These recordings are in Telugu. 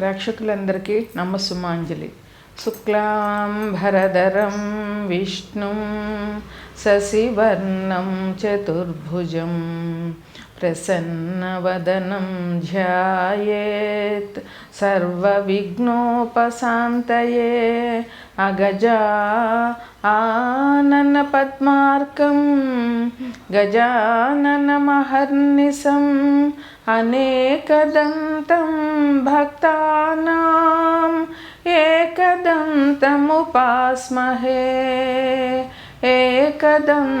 ప్రేక్షకులందరికీ నమస్సుమాంజలి. శుక్లాంబరధరం విష్ణుం శశివర్ణం చతుర్భుజం. प्रसन्नवदनं ध्यायेत् सर्वविघ्नोपशान्तये अगजा आननपद्मार्कं गजाननमहर्निशम् अनेकदन्तं भक्तानाम् एकदन्तमुपास्महे एकदन्तमुपास्महे।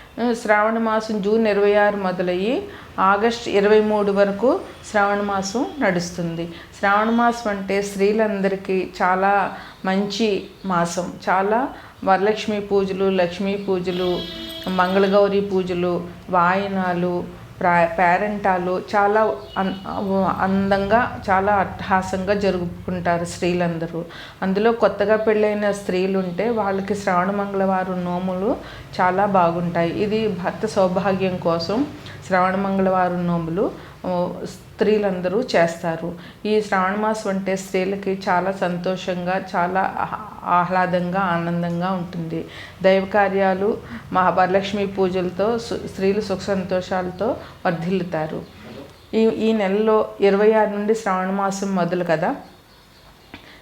శ్రావణ మాసం జూన్ ఇరవై ఆరు మొదలయ్యి ఆగస్ట్ ఇరవై మూడు వరకు శ్రావణ మాసం నడుస్తుంది. శ్రావణ మాసం అంటే స్త్రీలందరికీ చాలా మంచి మాసం. చాలా వరలక్ష్మి పూజలు లక్ష్మీ పూజలు మంగళగౌరి పూజలు వాయనాలు ప్రా పేరెంటాలు చాలా అన్ అందంగా చాలా అట్టహాసంగా జరుపుకుంటారు స్త్రీలందరూ. అందులో కొత్తగా పెళ్ళైన స్త్రీలు ఉంటే వాళ్ళకి శ్రావణ మంగళవారం నోములు చాలా బాగుంటాయి. ఇది భర్త సౌభాగ్యం కోసం శ్రావణ మంగళవారం నోములు స్త్రీలందరూ చేస్తారు. ఈ శ్రావణ మాసం అంటే స్త్రీలకి చాలా సంతోషంగా చాలా ఆహ్లాదంగా ఆనందంగా ఉంటుంది. దైవ కార్యాలు మహావరలక్ష్మి పూజలతో స్త్రీలు సుఖ సంతోషాలతో వర్ధిల్లుతారు. ఈ ఈ నెలలో ఇరవై ఆరు నుండి శ్రావణ మాసం మొదలు కదా?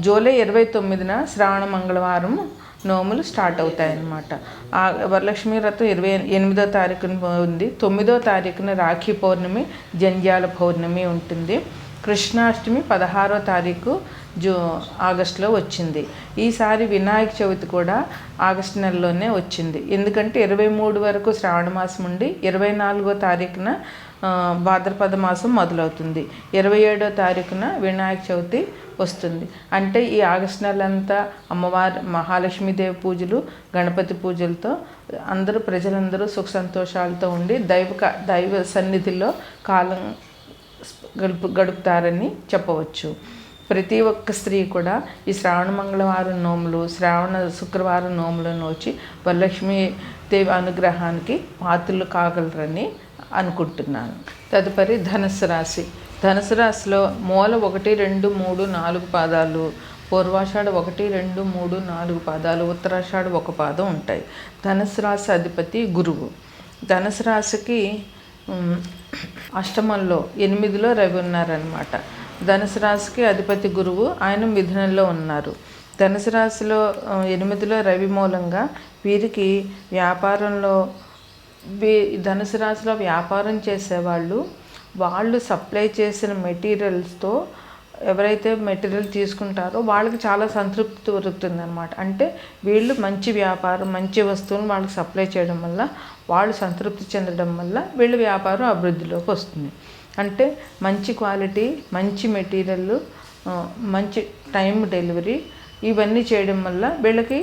జూలై ఇరవై తొమ్మిదిన శ్రావణ మంగళవారం నోములు స్టార్ట్ అవుతాయన్నమాట. ఆ వరలక్ష్మి వ్రతం ఇరవై ఎనిమిదో తారీఖున ఉంది. తొమ్మిదో తారీఖున రాఖీ పౌర్ణమి జంధ్యాల పౌర్ణమి ఉంటుంది. కృష్ణాష్టమి పదహారో తారీఖు జూ ఆగస్టులో వచ్చింది. ఈసారి వినాయక చవితి కూడా ఆగస్టు నెలలోనే వచ్చింది. ఎందుకంటే ఇరవై మూడు వరకు శ్రావణ మాసం ఉండి ఇరవై నాలుగో తారీఖున భాద్రపద మాసం మొదలవుతుంది. ఇరవై ఏడో తారీఖున వినాయక చవితి వస్తుంది. అంటే ఈ ఆగస్టు నెలంతా అమ్మవారి మహాలక్ష్మీదేవి పూజలు గణపతి పూజలతో అందరూ ప్రజలందరూ సుఖ సంతోషాలతో ఉండి దైవ దైవ సన్నిధిలో కాలం గడుపు గడుపుతారని చెప్పవచ్చు. ప్రతి ఒక్క స్త్రీ కూడా ఈ శ్రావణ మంగళవారం నోములు శ్రావణ శుక్రవారం నోములను వచ్చి వరలక్ష్మీ దేవి అనుగ్రహానికి పాత్రలు కాగలరని అనుకుంటున్నాను. తదుపరి ధనుసు రాశి. ధనుసు రాశిలో మూల ఒకటి రెండు మూడు నాలుగు పాదాలు పూర్వాషాఢ ఒకటి రెండు మూడు నాలుగు పాదాలు ఉత్తరాషాఢ ఒక పాదం ఉంటాయి. ధనుసు రాశి అధిపతి గురువు. ధనుసు రాశికి అష్టమంలో ఎనిమిదిలో రవి ఉన్నారనమాట ధనుసు రాశికి అధిపతి గురువు ఆయన మిథునంలో ఉన్నారు. ధనుసు రాశిలో ఎనిమిదిలో రవి మూలంగా వీరికి వ్యాపారంలో ధనుసు రాశిలో వ్యాపారం చేసేవాళ్ళు వాళ్ళు సప్లై చేసిన మెటీరియల్స్తో ఎవరైతే మెటీరియల్ తీసుకుంటారో వాళ్ళకి చాలా సంతృప్తి దొరుకుతుంది అనమాట అంటే వీళ్ళు మంచి వ్యాపారం మంచి వస్తువులను వాళ్ళకి సప్లై చేయడం వల్ల వాళ్ళు సంతృప్తి చెందడం వల్ల వీళ్ళ వ్యాపారం అభివృద్ధిలోకి వస్తుంది. అంటే మంచి క్వాలిటీ మంచి మెటీరియల్ మంచి టైం డెలివరీ ఇవన్నీ చేయడం వల్ల వీళ్ళకి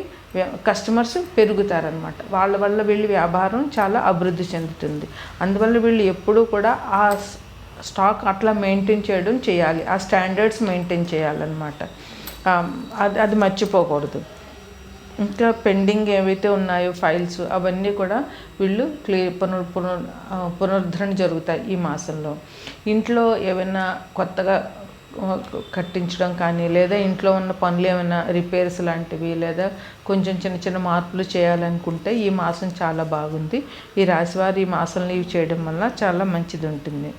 కస్టమర్స్ పెరుగుతారనమాట వాళ్ళ వల్ల వీళ్ళు వ్యాపారం చాలా అభివృద్ధి చెందుతుంది. అందువల్ల వీళ్ళు ఎప్పుడూ కూడా ఆ స్టాక్ అట్లా మెయింటైన్ చేయడం చేయాలి. ఆ స్టాండర్డ్స్ మెయింటైన్ చేయాలన్నమాట. అది అది మర్చిపోకూడదు. ఇంకా పెండింగ్ ఏవైతే ఉన్నాయో ఫైల్స్ అవన్నీ కూడా వీళ్ళు క్లియర్ పునర్ పునర్ పునరుద్ధరణ జరుగుతాయి ఈ మాసంలో. ఇంట్లో ఏమైనా కొత్తగా కట్టించడం కానీ లేదా ఇంట్లో ఉన్న పనులు ఏమైనా రిపేర్స్ లాంటివి లేదా కొంచెం చిన్న చిన్న మార్పులు చేయాలనుకుంటే ఈ మాసం చాలా బాగుంది. ఈ రాశివారు ఈ మాసంలో ఇవి చేయడం వల్ల చాలా మంచిది ఉంటుంది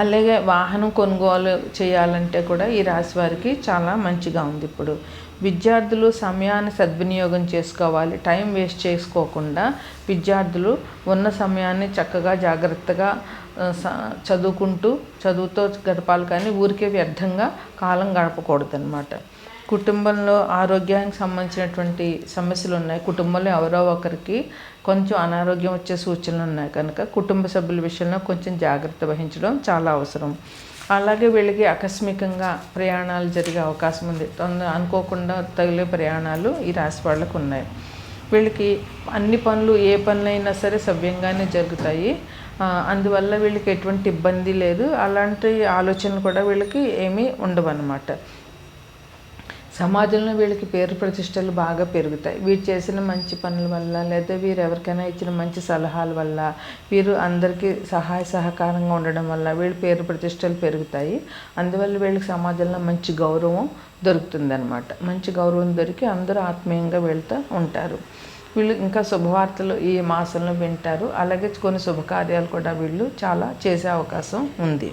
అలాగే వాహనం కొనుగోలు చేయాలంటే కూడా ఈ రాశి వారికి చాలా మంచిగా ఉంది ఇప్పుడు. విద్యార్థులు సమయాన్ని సద్వినియోగం చేసుకోవాలి టైం వేస్ట్ చేసుకోకుండా విద్యార్థులు ఉన్న సమయాన్ని చక్కగా జాగ్రత్తగా చదువుకుంటూ చదువుతో గడపాలి కానీ ఊరికే వ్యర్థంగా కాలం గడపకూడదు అనమాట కుటుంబంలో ఆరోగ్యానికి సంబంధించినటువంటి సమస్యలు ఉన్నాయి కుటుంబంలో ఎవరో ఒకరికి కొంచెం అనారోగ్యం వచ్చే సూచనలు ఉన్నాయి కనుక కుటుంబ సభ్యుల విషయంలో కొంచెం జాగ్రత్త వహించడం చాలా అవసరం. అలాగే వీళ్ళకి ఆకస్మికంగా ప్రయాణాలు జరిగే అవకాశం ఉంది. తొందర అనుకోకుండా తగిలే ప్రయాణాలు ఈ రాశి వాళ్ళకు ఉన్నాయి. వీళ్ళకి అన్ని పనులు ఏ పనులైనా సరే సవ్యంగానే జరుగుతాయి. అందువల్ల వీళ్ళకి ఎటువంటి ఇబ్బంది లేదు. అలాంటి ఆలోచనలు కూడా వీళ్ళకి ఏమీ ఉండవన్నమాట. సమాజంలో వీళ్ళకి పేరు ప్రతిష్టలు బాగా పెరుగుతాయి. వీరు చేసిన మంచి పనుల వల్ల లేదా వీరు ఎవరికైనా ఇచ్చిన మంచి సలహాల వల్ల వీరు అందరికీ సహాయ సహకారంగా ఉండడం వల్ల వీళ్ళ పేరు ప్రతిష్టలు పెరుగుతాయి. అందువల్ల వీళ్ళకి సమాజంలో మంచి గౌరవం దొరుకుతుందనమాట మంచి గౌరవం దొరికి అందరూ ఆత్మీయంగా వెళ్తూ ఉంటారు. వీళ్ళు ఇంకా శుభవార్తలు ఈ మాసంలో వింటారు. అలాగే కొన్ని శుభకార్యాలు కూడా వీళ్ళు చాలా చేసే అవకాశం ఉంది.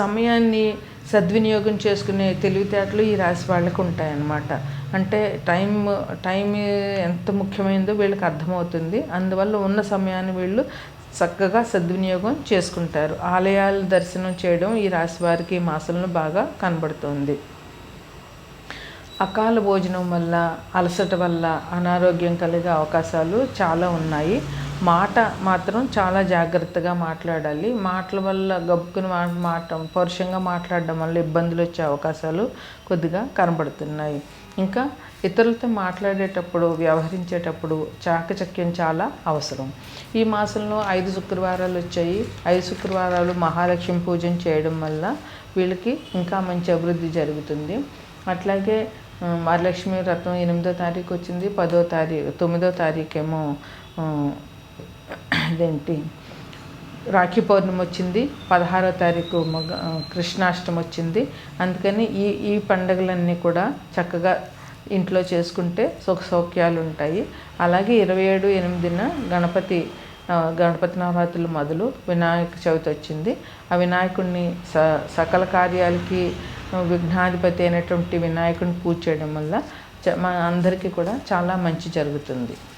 సమయాన్ని సద్వినియోగం చేసుకునే తెలివితేటలు ఈ రాశి వాళ్ళకు ఉంటాయన్నమాట. అంటే టైం టైం ఎంత ముఖ్యమైనదో వీళ్ళకి అర్థమవుతుంది. అందువల్ల ఉన్న సమయాన్ని వీళ్ళు చక్కగా సద్వినియోగం చేసుకుంటారు. ఆలయాలు దర్శనం చేయడం ఈ రాశి వారికి ఈ మాసంలో బాగా కనబడుతుంది. అకాల భోజనం వల్ల అలసట వల్ల అనారోగ్యం కలిగే అవకాశాలు చాలా ఉన్నాయి. మాట మాత్రం చాలా జాగ్రత్తగా మాట్లాడాలి. మాటల వల్ల గబుక్కుని మాట పరుషంగా మాట్లాడడం వల్ల ఇబ్బందులు వచ్చే అవకాశాలు కొద్దిగా కనబడుతున్నాయి. ఇంకా ఇతరులతో మాట్లాడేటప్పుడు వ్యవహరించేటప్పుడు చాకచక్యం చాలా అవసరం. ఈ మాసంలో ఐదు శుక్రవారాలు వచ్చాయి. ఐదు శుక్రవారాలు మహాలక్ష్మి పూజ చేయడం వల్ల వీళ్ళకి ఇంకా మంచి అభివృద్ధి జరుగుతుంది. అట్లాగే వరలక్ష్మి రత్నం ఎనిమిదో తారీఖు వచ్చింది పదో తారీఖు తొమ్మిదో తారీఖు ఏమో అదేంటి రాఖీ పౌర్ణమి వచ్చింది పదహారో తారీఖు మగ కృష్ణాష్టమి వచ్చింది. అందుకని ఈ ఈ పండుగలన్నీ కూడా చక్కగా ఇంట్లో చేసుకుంటే సుఖ సౌఖ్యాలు ఉంటాయి. అలాగే ఇరవై ఏడు ఎనిమిదిన గణపతి గణపతి నవరాత్రులు మొదలు వినాయక చవితి వచ్చింది. ఆ వినాయకుడిని స సకల కార్యాలకి విఘ్నాధిపతి అయినటువంటి వినాయకుడిని పూజ చేయడం వల్ల మన అందరికీ కూడా చాలా మంచి జరుగుతుంది.